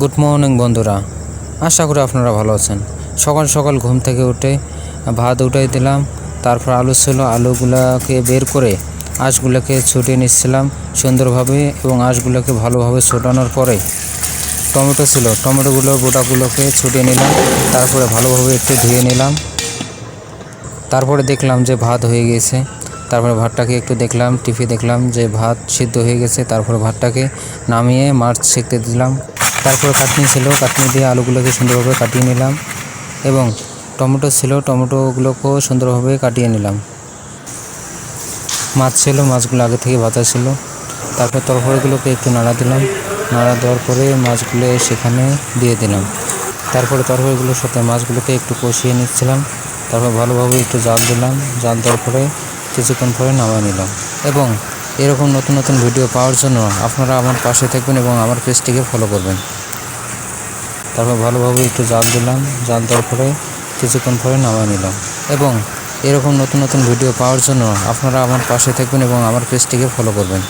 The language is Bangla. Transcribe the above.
গুড মর্নিং বন্ধুরা। আশা করি আপনারা ভালো আছেন। সকাল সকাল ঘুম থেকে উঠে ভাত উঠাই দিলাম, তারপর আলু ছিল, আলুগুলোকে বের করে আঁশগুলোকে ছুটিয়ে নিচ্ছিলাম সুন্দরভাবে এবং আঁশগুলোকে ভালোভাবে ছোটানোর পরে টমেটো ছিল, টমেটোগুলো বোটাগুলোকে ছুটিয়ে নিলাম, তারপরে ভালোভাবে একটু ধুয়ে নিলাম। তারপরে দেখলাম যে ভাত হয়ে গেছে। তারপরে ভাতটাকে একটু দেখলাম টিপে দেখলাম যে ভাত সিদ্ধ হয়ে গেছে, তারপরে ভাতটাকে নামিয়ে মাছ সেঁকতে দিলাম। তারপরে কাটনি ছিল, কাটনি দিয়ে আলুগুলোকে সুন্দরভাবে কাটিয়ে নিলাম এবং টমেটো ছিল, টমেটোগুলোকেও সুন্দরভাবে কাটিয়ে নিলাম। মাছ ছিল, মাছগুলো আগে থেকে ভাজা ছিল। তারপর তরকারিগুলোকে একটু নাড়া দিলাম। নাড়া দেওয়ার পরে মাছগুলো সেখানে দিয়ে দিলাম। তারপরে তরকারিগুলোর সাথে মাছগুলোকে একটু কষিয়ে নিচ্ছিলাম। তারপর ভালোভাবে একটু জাল দিলাম। জাল দেওয়ার পরে কিছুক্ষণ পরে নামিয়ে নিলাম এবং এরকম নতুন নতুন ভিডিও পাওয়ার জন্য আপনারা আমার পাশে থাকবেন এবং আমার পেজটিকে ফলো করবেন। তারপর ভালোভাবে একটু জাল দিলাম, জাল দেওয়ার পরে কিছুক্ষণ পরে নামিয়ে নিলাম। এবং এরকম নতুন নতুন ভিডিও পাওয়ার জন্য আপনারা আমার পাশে থাকবেন এবং আমার পেজটিকে ফলো করবেন।